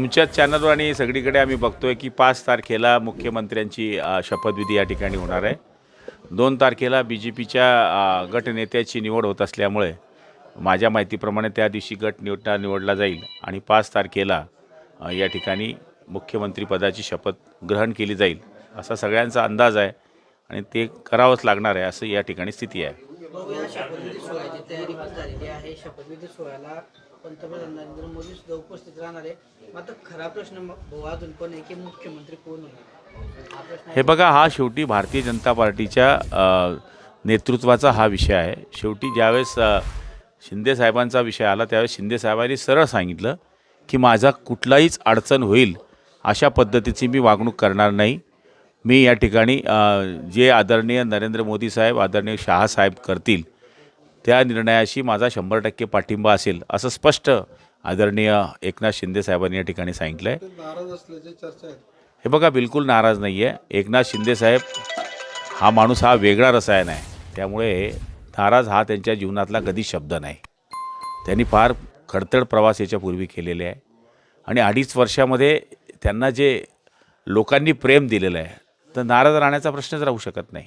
तुमच्याच चॅनलवर आणि सगळीकडे आम्ही बघतोय की पाच तारखेला मुख्यमंत्र्यांची शपथविधी या ठिकाणी होणार आहे. दोन तारखेला बी जे पीच्या गटनेत्याची निवड होत असल्यामुळे माझ्या माहितीप्रमाणे त्या दिवशी गट निवडा निवडला जाईल आणि पाच तारखेला या ठिकाणी मुख्यमंत्रीपदाची शपथ ग्रहण केली जाईल असा सगळ्यांचा अंदाज आहे आणि ते करावंच लागणार आहे असं या ठिकाणी स्थिती आहे. पंतप्रधान नरेंद्र मोदी सुद्धा उपस्थित राहणार आहे. मात्र खरा प्रश्न भाऊ अजून पण आहे की मुख्यमंत्री कोण होणार? हे बघा हा शेवटी भारतीय जनता पार्टीच्या नेतृत्वाचा हा विषय आहे. शेवटी ज्यावेळेस शिंदे साहेबांचा विषय आला त्यावेळेस शिंदे साहेबांनी सरळ सांगितलं की माझा कुठलाहीच अडचण होईल अशा पद्धतीची मी वागणूक करणार नाही. मी या ठिकाणी जे आदरणीय नरेंद्र मोदी साहेब आदरणीय शहा साहेब करतील त्या निर्णयाशी माझा शंभर टक्के पाठिंबा असेल असं स्पष्ट आदरणीय एकनाथ शिंदे साहेबांनी या ठिकाणी सांगितलं आहे. हे बघा बिलकुल नाराज नाही आहे एकनाथ शिंदेसाहेब हा माणूस हा वेगळा रसायन आहे. त्यामुळे नाराज हा त्यांच्या जीवनातला कधी शब्द नाही. त्यांनी फार खडतड प्रवास याच्यापूर्वी केलेले आहे. आणि अडीच वर्षामध्ये त्यांना जे लोकांनी प्रेम दिलेलं आहे तर नाराज राहण्याचा प्रश्नच राहू शकत नाही.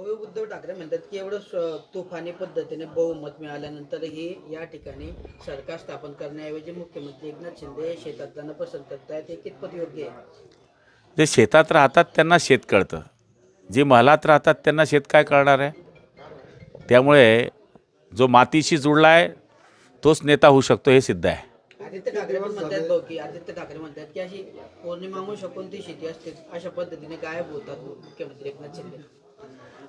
भाऊ उद्धव ठाकरे म्हणतात की एवढं तुफानी पद्धतीने बहुमत मिळाल्यानंतरही या ठिकाणी सरकार स्थापन करण्याऐवजी मुख्यमंत्री एकनाथ शिंदे शेतात जाणं पसंत करतायत हे कितपत योग्य आहे? जे शेतात राहतात त्यांना शेत कळतं. जे महलात राहतात त्यांना शेत काय कळणार आहे? त्यामुळे जो मातीशी जुळला आहे तोच नेता होऊ शकतो हे सिद्ध आहे. आदित्य ठाकरे पण म्हणतात भाऊ की आदित्य ठाकरे म्हणतात की अशी पौर्णिमा कोणती शेती असते अशा पद्धतीने गायब होतात मुख्यमंत्री एकनाथ शिंदे.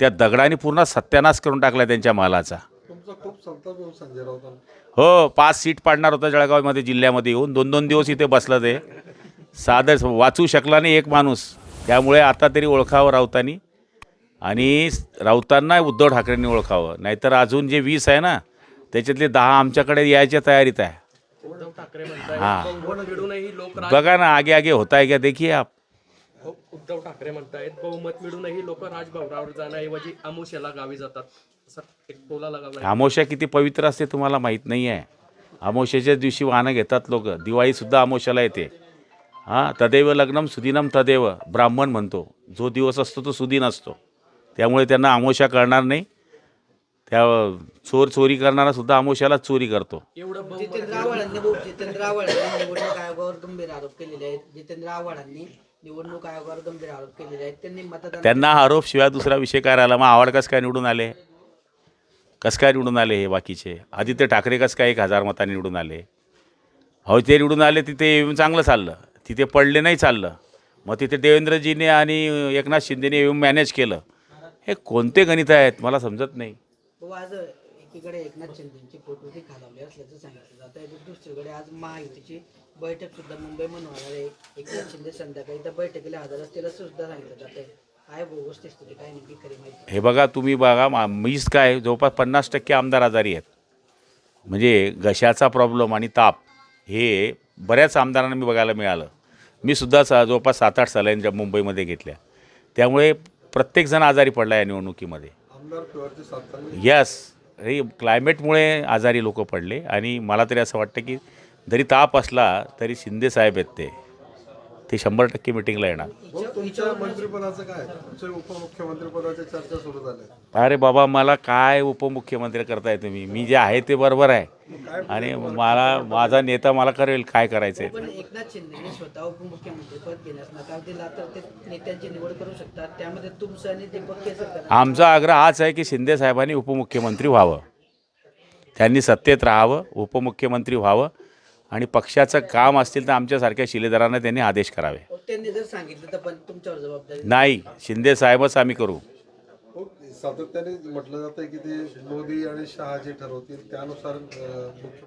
त्या दगडाने पूर्ण सत्यानाश करून टाकला त्यांच्या महालाचा तुमचा खूप संताप येऊ संजय राऊतांना हो पाच सीट पाडणार होता जळगावमध्ये जिल्ह्यामध्ये येऊन. दोन दोन दिवस इथे बसलं ते. साधं वाचू शकला नाही एक माणूस. त्यामुळे आता तरी ओळखावं राऊतांनी. आणि राऊतांना उद्धव ठाकरेंनी ओळखावं. नाहीतर अजून जे वीस आहे ना त्याच्यातले दहा आमच्याकडे यायच्या तयारीत आहे. उद्धव ठाकरे म्हणतायत हां. बघा ना आगे आगे होता है क्या देखिए आप उद्धव ठाकरे म्हणतायत बहुमत मिळूनही लोक राजभवनावर जाण्याऐवजी आमुष्याला गावी जातात. असं एक टोला लगावला अमावस्या किती पवित्र असते तुम्हाला माहीत नाही आहे अमावस्याच्याच दिवशी वाहनं घेतात लोक. दिवाळीसुद्धा अमावस्याला येते. हां तदेव लग्नम सुदिनम तदेव ब्राह्मण म्हणतो. जो दिवस असतो तो सुदिन असतो. त्यामुळे त्यांना अमावस्या कळणार नाही. त्या चोर चोरी करणारा सुद्धा अमावस्यालाच चोरी करतो. एवढं बहुमत जितेंद्र आव्हाडांनी जितेंद्र आव्हाडांनी निवडणूक आयोगावर गंभीर आरोप केलेले आहेत. जितेंद्र आव्हाडांनी निवडणूक आयोगावर गंभीर आरोप केलेले आहेत. त्यांनी मतदान त्यांना आरोप शिवाय दुसरा विषय काय राहिला मग आवड कसं काय निवडून आले? कसं काय निवडून आले हे बाकीचे? आदित्य ठाकरे कसं काय एक हजार मतांनी निवडून आले? हो ते निवडून आले तिथे येऊन चांगलं चाललं. तिथे पडले नाही चाललं. मग तिथे देवेंद्रजीने आणि एकनाथ शिंदेने येऊन मॅनेज केलं. हे कोणते गणित आहेत? मला समजत नाही. भाऊ आज एकीकडे एकनाथ शिंदेची पोटवती खालावली असल्याचं सांगितलं जात आहे तर दुसरीकडे आज महायुतीची बैठक सुद्धा मुंबई म्हणून होणार आहे एकनाथ शिंदे संध्याकाळी त्या बैठकीला हजर असतील असं सुद्धा सांगितलं जात आहे हे बघा तुम्ही बघा मा- मीच काय जवळपास पन्नास टक्के आमदार आजारी आहेत. म्हणजे घशाचा प्रॉब्लेम आणि ताप हे बऱ्याच आमदारांना मी बघायला मिळालं. मी सुद्धा सा जवळपास सात आठ सालांच्या मुंबईमध्ये घेतल्या. त्यामुळे प्रत्येकजण आजारी पडला या निवडणुकीमध्ये. यस हे क्लायमेटमुळे आजारी लोक पडले आणि मला तरी असं वाटतं की जरी ताप असला तरी शिंदे साहेब आहेत ते. ते शंभर टक्के मिटिंगला येणार. अरे बाबा मला काय उपमुख्यमंत्री करताय तुम्ही? मी जे आहे ते बरोबर आहे. आणि मला माझा नेता मला करेल काय करायचं एकनाथ स्वतः उपमुख्यमंत्री पद घेण्यास नकार दिला तर ते नेत्यांची निवड करू शकतात. त्यामध्ये तुमचं आणि दीपक केसरकर आमचा आग्रह हाच आहे की शिंदे साहेबांनी उपमुख्यमंत्री व्हावं. त्यांनी सत्तेत राहावं उपमुख्यमंत्री व्हावं. आणि पक्षाचं काम असतील तर आमच्यासारख्या शिलेदारांना त्यांनी आदेश करावे. त्यांनी जर सांगितलं तर पण तुमच्यावर जबाबदारी नाही. शिंदे साहेबच आम्ही करू. हो, सातत्याने म्हटलं जातं की ते मोदी आणि शहा जे ठरवतील त्यानुसार अं, मुख्य